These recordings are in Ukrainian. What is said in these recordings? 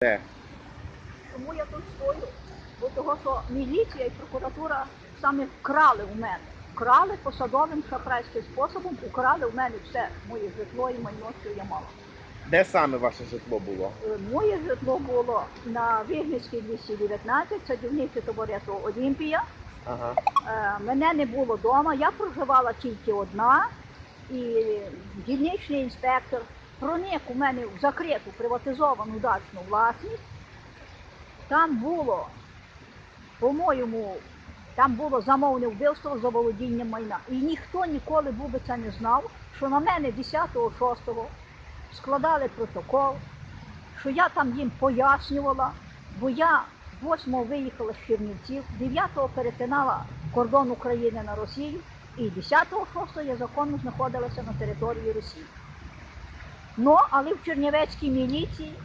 Де? Чому я тут стою? Бо того, що міліція і прокуратура саме вкрали у мене. Вкрали посадовим шахрайським способом, украли у мене все моє житло і майно, що я мала. Де саме ваше житло було? Е, Моє житло було на Вигнівській 219, садівниче товариство Олімпія. Ага. Е, Мене не було вдома, я проживала тільки одна, і дільничний інспектор проник у мене в закриту приватизовану дачну власність. Там було, по-моєму, там було замовне вбивство за володінням майна. І ніхто ніколи був це не знав, що на мене 10-6 складали протокол, що я там їм пояснювала, бо я 8-го виїхала з Чернівців, 9-го перетинала кордон України на Росію, і 10-го 6-го я законно знаходилася на території Росії. Ну, але в Чернівецькій міліції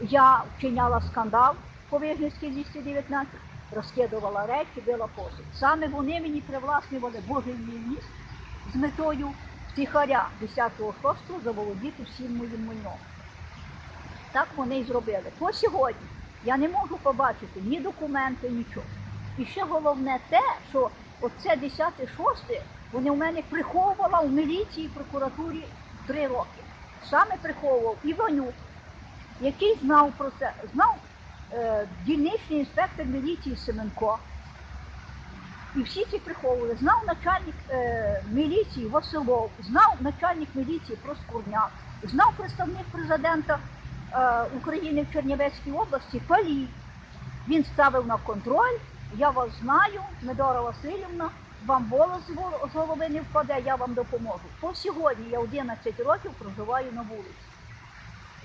я вчиняла скандал по Вижницькій 219, розкидувала речі, била посуд. Саме вони мені привласнювали Божий мій міст з метою втіхаря 10-го 6-го заволодіти всім моїм майном. Так вони і зробили. По сьогодні я не можу побачити ні документи, нічого. І ще головне те, що оце 10 6 вони в мене приховувала в міліції прокуратурі три роки. Саме приховував Іванюк, який знав про це, знав е, дільничний інспектор міліції Семенко. І всі ці приховували. Знав начальник е, міліції Василов, знав начальник міліції Проскурняк, знав представник президента е, України в Чернівецькій області Палій. Він ставив на контроль. Я вас знаю, Медора Васильівна, вам голос з голови не впаде, я вам допоможу. По сьогодні я 11 років проживаю на вулиці.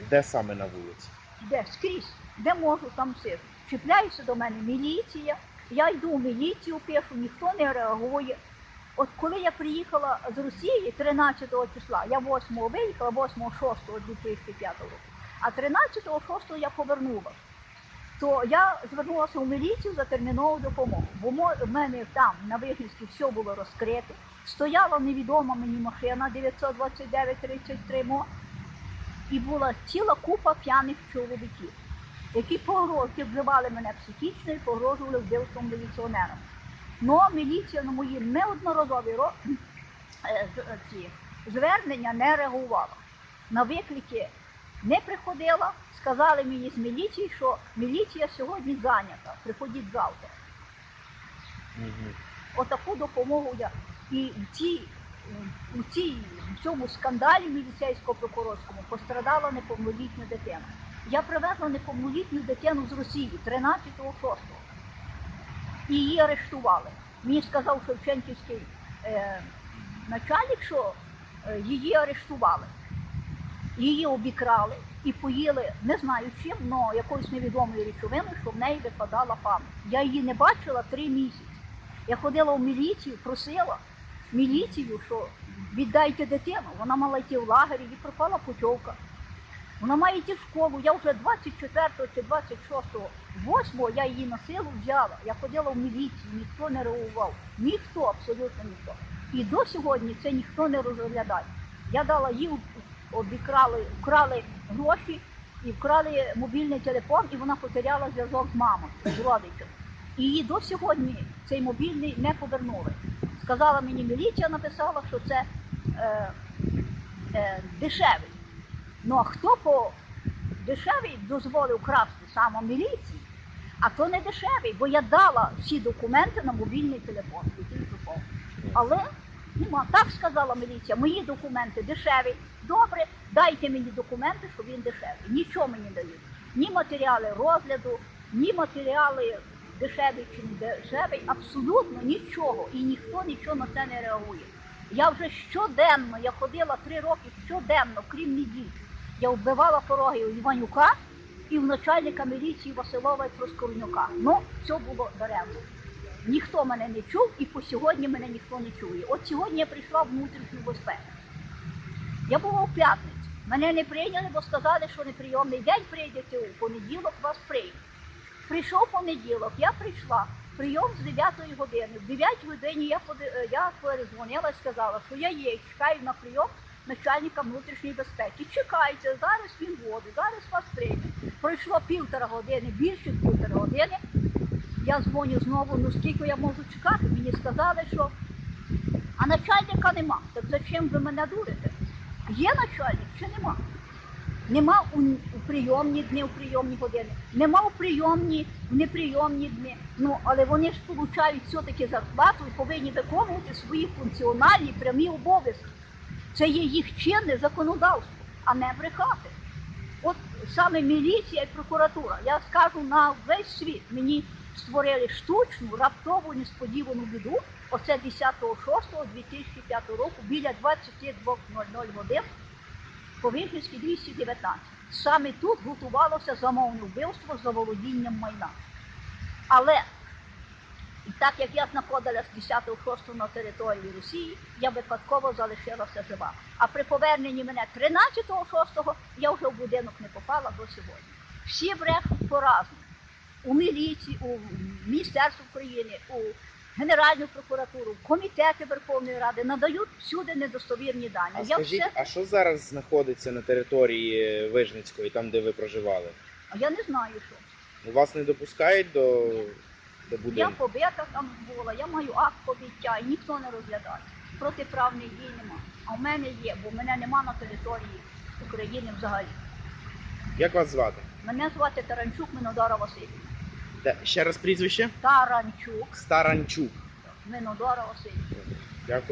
Де саме на вулиці? Де скрізь, де можу, там сижу. Чіпляється до мене міліція. Я йду в міліцію, пишу, ніхто не реагує. От коли я приїхала з Росії 13 числа, я 8 виїхала, 8 6 2005 року, а 13-го, 6 я повернулася. То я звернулася в міліцію за термінову допомогу, бо в мене там на Вигнівській все було розкрито. Стояла невідома мені машина 929-33 мо, і була ціла купа п'яних чоловіків, які погрожували, вживали мене психічно і погрожували вбивством міліціонерам. Но міліція на мої неодноразові е, ці звернення не реагувала. На виклики не приходила. Сказали мені з міліції, що міліція сьогодні зайнята, приходіть завтра. Угу. Отаку допомогу я. І в цій, у цій, в цьому скандалі міліцейсько-прокурорському пострадала неповнолітня дитина. Я привезла неповнолітню дитину з Росії 13-го 6 І її арештували. Мені сказав Шевченківський е, начальник, що е, її арештували. Її обікрали і поїли, не знаю чим, але якоюсь невідомою речовиною, що в неї випадала пам'ять. Я її не бачила три місяці. Я ходила в міліцію, просила міліцію, що віддайте дитину. Вона мала йти в лагері, їй пропала путівка. Вона має йти в школу. Я вже 24 чи 26 8 я її на силу взяла. Я ходила в міліцію, ніхто не реагував. Ніхто, абсолютно ніхто. І до сьогодні це ніхто не розглядає. Я дала їй обікрали, вкрали гроші і вкрали мобільний телефон, і вона потеряла зв'язок з мамою, з родичем. І її до сьогодні цей мобільний не повернули. Сказала мені міліція, написала, що це е, е, дешевий. Ну а хто по дешевий дозволив красти саме міліції? А то не дешевий, бо я дала всі документи на мобільний телефон, який пропав. Але нема. Так сказала міліція, мої дешеві. дешеві. Добре, дайте мені документи, що він дешевий. Нічого мені дають. Ні матеріали розгляду, ні матеріали дешеві чи не дешевий, абсолютно нічого. І ніхто нічого на це не реагує. Я вже щоденно, я ходила три роки щоденно, крім неділь. Я вбивала пороги у Іванюка і в начальника міліції Василова і Проскорнюка. Ну, це було даремно. Ніхто мене не чув і по сьогодні мене ніхто не чує. От сьогодні я прийшла в внутрішню безпеку. Я була в п'ятницю. Мене не прийняли, бо сказали, що неприйомний день прийдете у понеділок, вас приймуть. Прийшов понеділок, я прийшла. Прийом з 9 години. В 9 годині я, поди- е, я перезвонила і сказала, що я є, чекаю на прийом начальника внутрішньої безпеки. Чекайте, зараз він буде, зараз вас прийме. Пройшло півтора години, більше півтора години. Я дзвоню знову, ну скільки я можу чекати? Мені сказали, що а начальника нема. Так зачем ви мене дурите? Є начальник чи нема? Нема у, у прийомні дні, у прийомні години, нема у прийомні, в неприйомні дні. Ну, але вони ж получають все-таки зарплату і повинні виконувати свої функціональні прямі обов'язки. Це є їх чинне законодавство, а не брехати. От саме міліція і прокуратура, я скажу на весь світ, мені створили штучну, раптову, несподівану біду. Оце 10.06.2005 року біля 22.00 годин по Вишнівській 219. Саме тут готувалося замовне вбивство за володінням майна. Але і так як я знаходилась 10.06 на території Росії, я випадково залишилася жива. А при поверненні мене 13.06 я вже в будинок не попала до сьогодні. Всі брешуть по-разному. У міліції, у Міністерстві України, у Генеральну прокуратуру, в комітети Верховної Ради надають всюди недостовірні дані. А я скажіть, все, а що зараз знаходиться на території Вижницької, там де ви проживали? а я не знаю, що. Ну, Вас не допускають до, до Я побита там була, я маю акт побиття і ніхто не розглядає. Протиправних дій нема. А в мене є, бо мене нема на території України взагалі. Як вас звати? Мене звати Таранчук Минодора Васильівна. Де- Ще раз прізвище? Таранчук Старанчук. Минодора Васильівна. Дякую.